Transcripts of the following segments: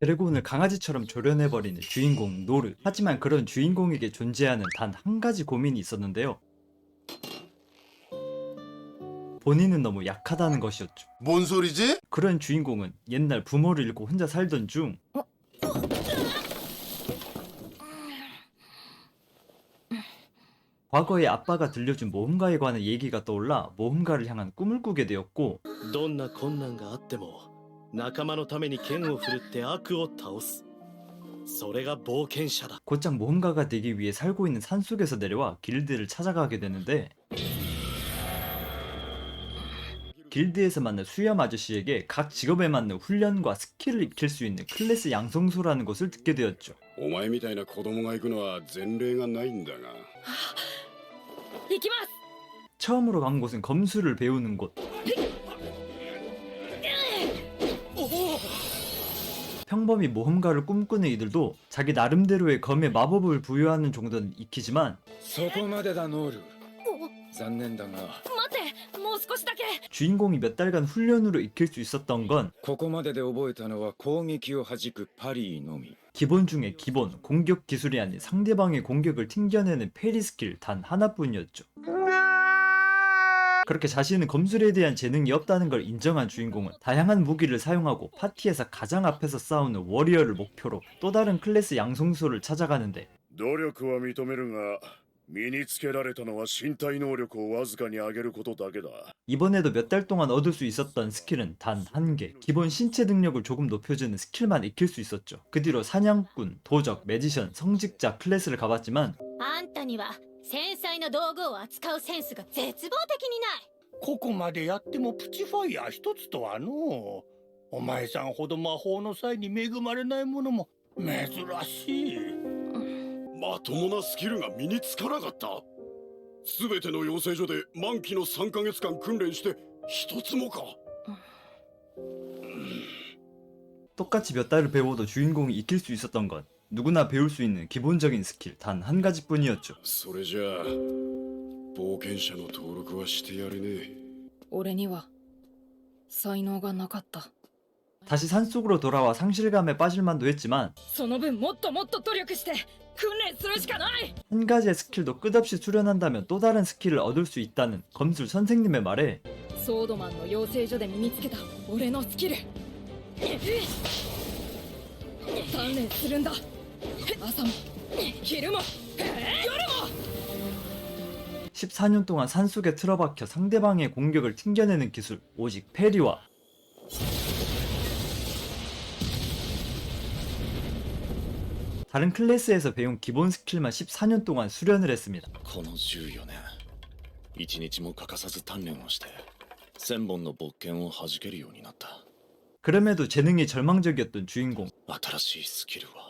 드래곤을 강아지처럼 조련해버리는 주인공 노르. 하지만 그런 주인공에게 존재하는 단 한 가지 고민이 있었는데요. 본인은 너무 약하다는 것이었죠. 뭔 소리지? 그런 주인공은 옛날 부모를 잃고 혼자 살던 중 과거에 아빠가 들려준 모험가에 관한 얘기가 떠올라 모험가를 향한 꿈을 꾸게 되었고 どんな困難があっても 仲間のために剣を振るって悪を倒すそれが冒険者だ 곧장 모험가가 되기 위해 살고 있는 산속에서 내려와 길드를 찾아가게 되는데 길드에서 만난 수염 아저씨에게 각 직업에 맞는 훈련과 스킬을 익힐 수 있는 클래스 양성소라는 것을 듣게 되었죠. お前みたいな子供が行くのは前例がないんだが行きます 처음으로 간 곳은 검수를 배우는 곳. 평범히 모험가를 꿈꾸는 이들도 자기 나름대로의 검에 마법을 부여하는 정도는 익히지만 そこまでだノールお残念だが待ってもう少しだけ 주인공이 몇 달간 훈련으로 익힐 수 있었던 건 ここまでで覚えたのは攻撃を弾くパリーのみ 기본 중에 기본 공격 기술이 아닌 상대방의 공격을 튕겨내는 페리 스킬 단 하나뿐이었죠. 그렇게 자신은 검술에 대한 재능이 없다는 걸 인정한 주인공은 다양한 무기를 사용하고 파티에서 가장 앞에서 싸우는 워리어를 목표로 또 다른 클래스 양성소를 찾아가는데 努力は認めるが身につけられたのは身体能力をわずかに上げることだけだ 이번에도 몇 달 동안 얻을 수 있었던 스킬은 단 한 개. 기본 신체 능력을 조금 높여주는 스킬만 익힐 수 있었죠. 그 뒤로 사냥꾼, 도적, 매지션, 성직자 클래스를 가봤지만 あんたには 繊細な道具を扱うセンスが絶望的にないここまでやってもプチファイヤー一つとはのうお前さんほど魔法の際に恵まれないものも珍しいまともなスキルが身につかなかった全ての養成所で満期の3ヶ月間訓練して一つもか 똑같이 몇 달을 배워도 주인공이 익힐 수 있었던 건 누구나 배울 수 있는 기본적인 스킬 단 한 가지뿐이었죠. それじゃあ冒険者の登録はしてやれねえ俺には才能がなかった 다시 산속으로 돌아와 상실감에 빠질 만도 했지만 その分もっともっと努力して訓練するしかない 한 가지의 스킬도 끝없이 수련한다면 또 다른 스킬을 얻을 수 있다는 검술 선생님의 말에 ソードマンの養成所で身につけた俺のスキル鍛錬するんだ 朝も昼も 14년 동안 산속에 틀어박혀 상대방의 공격을 튕겨내는 기술 오직 페리와 다른 클래스에서 배운 기본 스킬만 14년 동안 수련을 했습니다. この14年一日も欠かさず鍛錬をして千本の勃剣を弾けるようになった 그럼에도 재능이 절망적이었던 주인공 新しいスキルは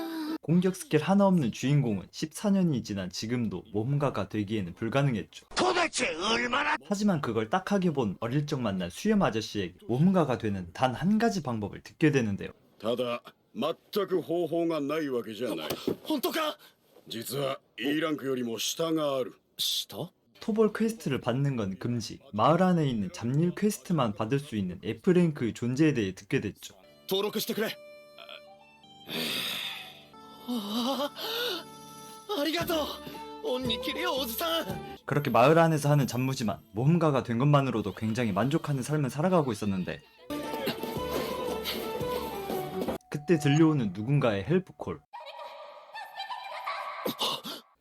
공격 스킬 하나 없는 주인공은 14년이 지난 지금도 모험가가 되기에는 불가능했죠. 도대체 얼마나 하지만 그걸 딱하게 본 어릴 적 만난 수염 아저씨에게 모험가가 되는 단 한 가지 방법을 듣게 되는데요. ただ全く方法がないわけじゃない本当か実は E ランクよりも下がある下 토벌 퀘스트를 받는 건 금지. 마을 안에 있는 잡일 퀘스트만 받을 수 있는 F랭크의 존재에 대해 듣게 됐죠. 登録してくれ ああありがとう恩に切れよおじさん 그렇게 마을 안에서 하는 잡무지만 모험가가 된 것만으로도 굉장히 만족하는 삶을 살아가고 있었는데 그때 들려오는 누군가의 헬프콜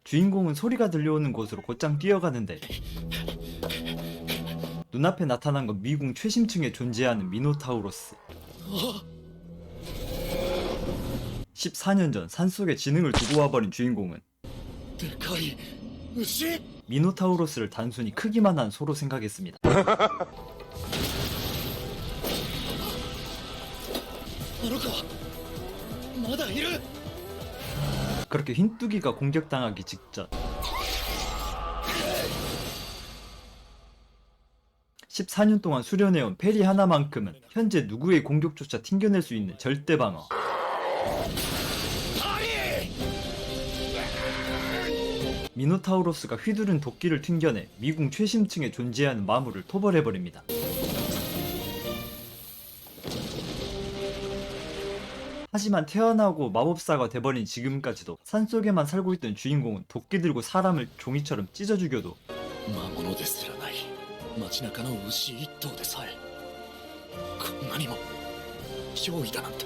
주인공은 소리가 들려오는 곳으로 곧장 뛰어가는데 눈앞에 나타난 건 미궁 최심층에 존재하는 미노타우로스 14년 전 산속에 지능을 두고 와버린 주인공은 미노타우로스를 단순히 크기만 한 소로 생각했습니다. 그렇게 흰뚜기가 공격당하기 직전 14년 동안 수련해온 페리 하나만큼은 현재 누구의 공격조차 튕겨낼 수 있는 절대 방어. 미노타우로스가 휘두른 도끼를 튕겨내 미궁 최심층에 존재하는 마물을 토벌해버립니다. 하지만 태어나고 마법사가 돼버린 지금까지도 산속에만 살고 있던 주인공은 도끼 들고 사람을 종이처럼 찢어 죽여도 魔物ですらない街中の牛一頭でさえこんなにも脅威だなんて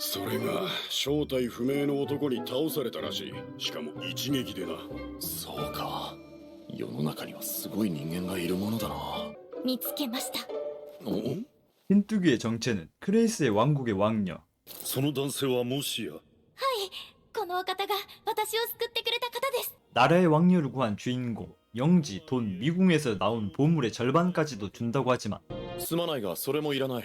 それが正体不明の男に倒されたらしいしかも一撃でなそうか世の中にはすごい人間がいるものだな見つけましたお 흰뚜기의 정체는 크레이스의 왕국의 왕녀 その男性はもしやこのお方が私を救ってくれた方です 나라의 왕녀를 구한 주인공 영지, 돈, 미궁에서 나온 보물의 절반까지도 준다고 하지만 すまないがそれもいらない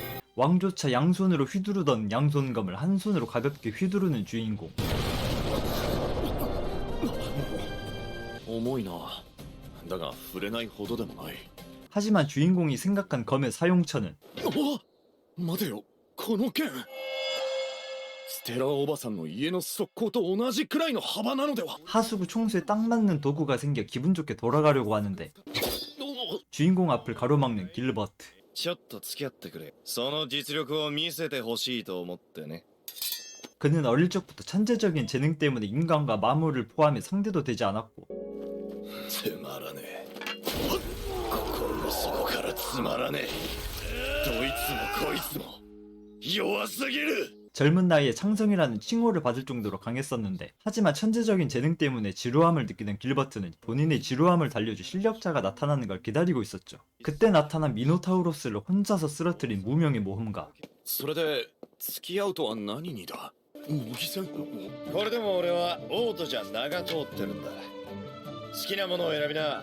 왕조차 양손으로 휘두르던 양손검을 한 손으로 가볍게 휘두르는 주인공 重いなだが触れないほどでもない 하지만 주인공이 생각한 검의 사용처는 お待てよこの剣ステラおばさんの家の側溝と同じくらいの幅なのでは 하수구 총수에 딱 맞는 도구가 생겨 기분 좋게 돌아가려고 하는데 주인공 앞을 가로막는 길버트 ちょっと付き合ってくれその実力を見せてほしいと思ってね 그는 어릴 적부터 천재적인 재능 때문에 인간과 마물을 포함해 상대도 되지 않았고 つまらねえ心の底からつまらねえどいつもこいつも弱すぎる 젊은 나이에 창성이라는 칭호를 받을 정도로 강했었는데 하지만 천재적인 재능 때문에 지루함을 느끼는 길버트는 본인의 지루함을 달려줄 실력자가 나타나는 걸 기다리고 있었죠. 그때 나타난 미노타우로스를 혼자서 쓰러뜨린 무명의 모험가 それで付き合うとは何にだ模擬戦これでも俺は王都じゃ名が通ってるんだ好きなものを選びな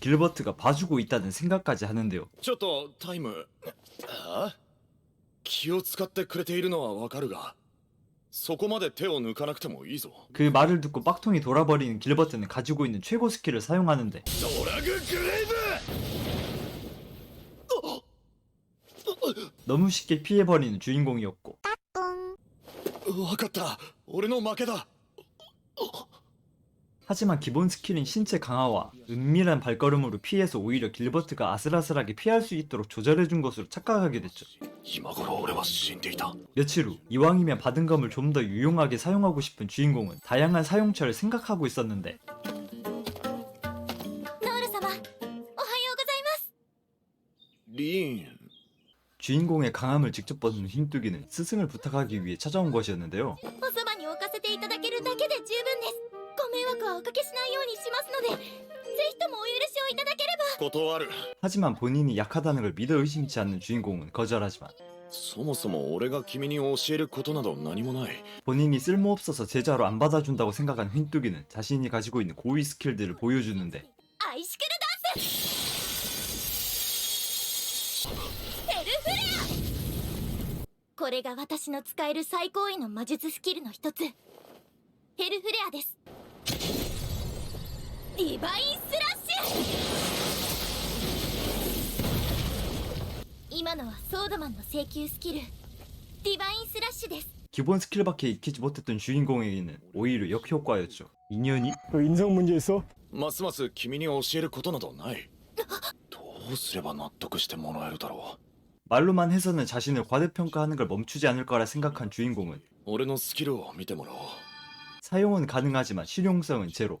길버트가 봐주고 있다는 생각까지 하는데요 ちょっとタイムあ気を使ってくれているのはわかるがそこまで手を抜かなくてもいいぞ 그 말을 듣고 빡통이 돌아버리는 길버트는 가지고 있는 최고 스킬을 사용하는데 ドラググレイ 너무 쉽게 피해버리는 주인공이었고 ブわかった俺の負けだ 하지만 기본 스킬인 신체 강화와 은밀한 발걸음으로 피해서 오히려 길버트가 아슬아슬하게 피할 수 있도록 조절해준 것으로 착각하게 됐죠. 며칠 후 이왕이면 받은 검을 좀 더 유용하게 사용하고 싶은 주인공은 다양한 사용처를 생각하고 있었는데 주인공의 강함을 직접 벗은 흰뚜기는 스승을 부탁하기 위해 찾아온 것이었는데요. 惑はおかけしないようにしますのでぜひともお許しをいただければ断る 하지만 본인이 약하다는 걸 믿어 의심치 않는 주인공은 거절하지만 そもそも俺が君に教えることなど何もない 본인이 쓸모없어서 제자로 안 받아준다고 생각한 휜뚜기는 자신이 가지고 있는 고위 스킬들을 보여주는데 アイシクルダンスヘルフレアこれが私の使える最高位の魔術スキルの一つヘルフレアです ディバインスラッシュ今のはソードマンの請求スキルディバインスラッシュです 기본 스킬밖에 익히지 못했던 주인공에게는 오히려 역효과였죠. 인연이? 인성 문제 있어? ますます君に教えることなどないどうすれば納得してもらえるだろ 말로만 해서는 자신을 과대평가하는 걸 멈추지 않을 거라 생각한 주인공은 う俺のスキルを見てもらおう 사용은 가능하지만 실용성은 제로.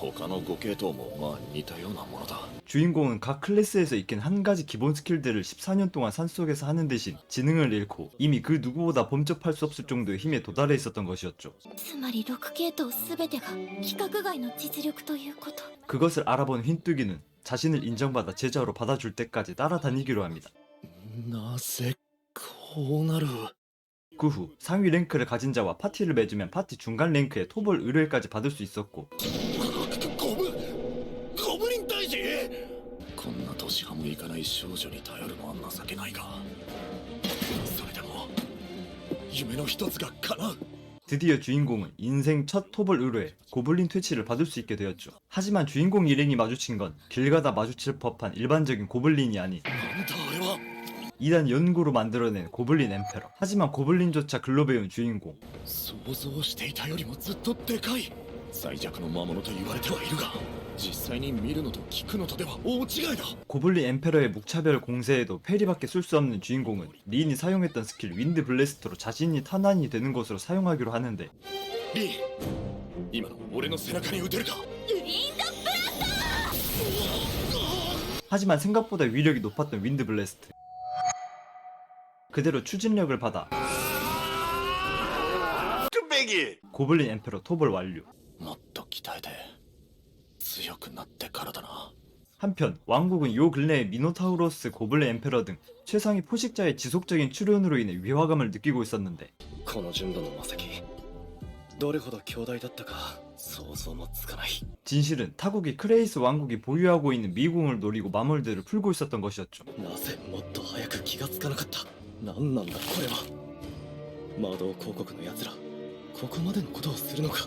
他の5系統もまあ似たようなものだ 주인공은 각 클래스에서 익힌 한 가지 기본 스킬들을 14년 동안 산속에서 하는 대신 지능을 잃고 이미 그 누구보다 범접할 수 없을 정도의 힘에 도달해 있었던 것이었죠. つまり6系統全てが規格外の実力ということ 그것을 알아본 휜뚜기는 자신을 인정받아 제자로 받아줄 때까지 따라다니기로 합니다. なぜこうなる 그 후 상위 랭크를 가진 자와 파티를 맺으면 파티 중간 랭크의 토벌 의뢰까지 받을 수 있었고 こんな年がもいかない少女に頼るのは情けないがそれでも夢の一つが叶う 드디어 주인공은 인생 첫 토벌 의뢰 고블린 퇴치를 받을 수 있게 되었죠. 하지만 주인공 일행이 마주친 건 길 가다 마주칠 법한 일반적인 고블린이 아닌 なんだあれは 이단 연구로 만들어낸 고블린 엠페러. 하지만 고블린조차 글로 배운 주인공. 想像していたよりもずっとでかい最弱の魔物と言われてはいるが 実際に見るのと聞くのとでは大違いだ 고블린 엠페러의 무차별 공세에도 페리밖에 쓸 수 없는 주인공은 리인이 사용했던 스킬 윈드 블래스트로 자신이 탄환이 되는 것으로 사용하기로 하는데 リン今の俺の背中に撃てるかウィンドブラスター 하지만 생각보다 위력이 높았던 윈드 블래스트. 그대로 추진력을 받아 ベギ 고블린 엠페러 토벌 완료. もっと鍛えて 強くなってからだな 한편 왕국은 요 근래에 미노타우로스, 고블린 엠페러 등 최상위 포식자의 지속적인 출현으로 인해 위화감을 느끼고 있었는데 この純度の魔石どれほど強大だったか想像もつかない 진실은 타국이 크레이스 왕국이 보유하고 있는 미궁을 노리고 마물들을 풀고 있었던 것이었죠. なぜもっと早く気がつかなかった何なんだこれは魔導広告の奴らここまでのことをするのか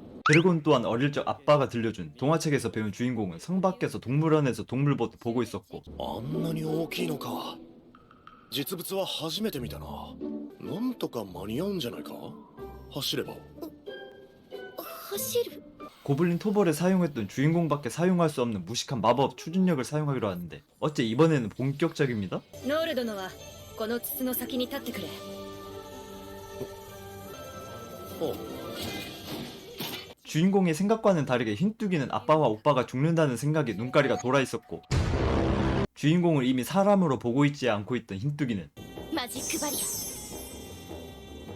드래곤 또한 어릴 적 아빠가 들려준 동화책에서 배운 주인공은 성 밖에서 동물원에서 동물보드 보고 있었고 あんなに大きいのか実物は初めて見たななんとか間に合うんじゃないか走れば走る 고블린 토벌에 사용했던 주인공밖에 사용할 수 없는 무식한 마법 추진력을 사용하기로 하는데 어째 이번에는 본격적입니다. ノール殿はこの筒の先に立ってくれ 어 주인공의 생각과는 다르게 흰뚜기는 아빠와 오빠가 죽는다는 생각에 눈가리가 돌아 있었고 주인공을 이미 사람으로 보고 있지 않고 있던 흰뚜기는 マジックバリア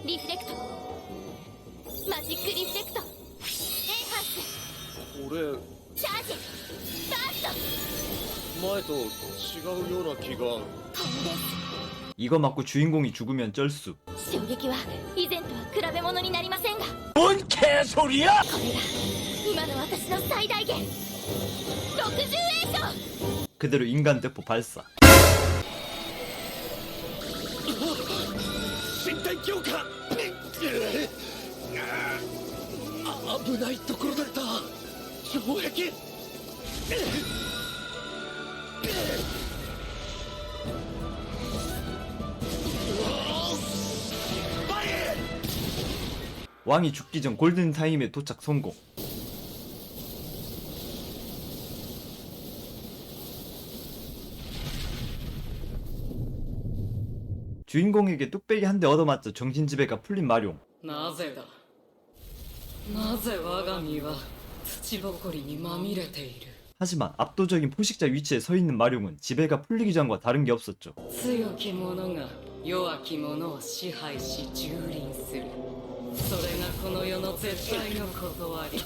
リフレクトマジックリフレクトエンハンス俺チャージバースト前と違うような気がコンデン 이거 맞고 주인공이 죽으면 쩔수 ス衝撃は以前とは比べ物になりませんが 뭔 개소리야! これが今 今の私の最大限60栄翔 그대로 인간 대포 발사 身体強化あ危ないところだった城壁 왕이 죽기 전 골든타임에 도착 성공 주인공에게 뚝배기 한 대 얻어맞자 정신지배가 풀린 마룡 なぜだなぜ我が身は土ぼこりにまみれている 하지만 압도적인 포식자 위치에 서 있는 마룡은 지배가 풀리기 전과 다른 게 없었죠 強き者が弱き者を支配し蹂躙する それがこの世の絶対の断り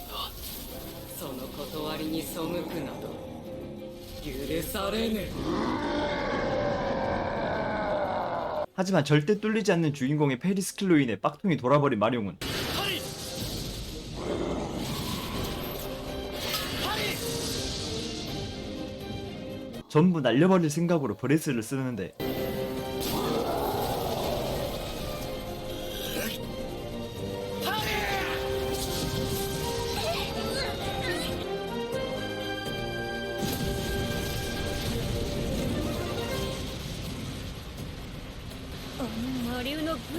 その断りに背くなど許されぬ 하지만 절대 뚫리지 않는 주인공의 페리스킬로 인해 빡통이 돌아버린 마룡은 전부 날려버릴 생각으로 브레스를 쓰는데「 魔竜の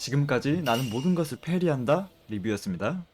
지금까지 나는 모든 것을 페리한다 리뷰였습니다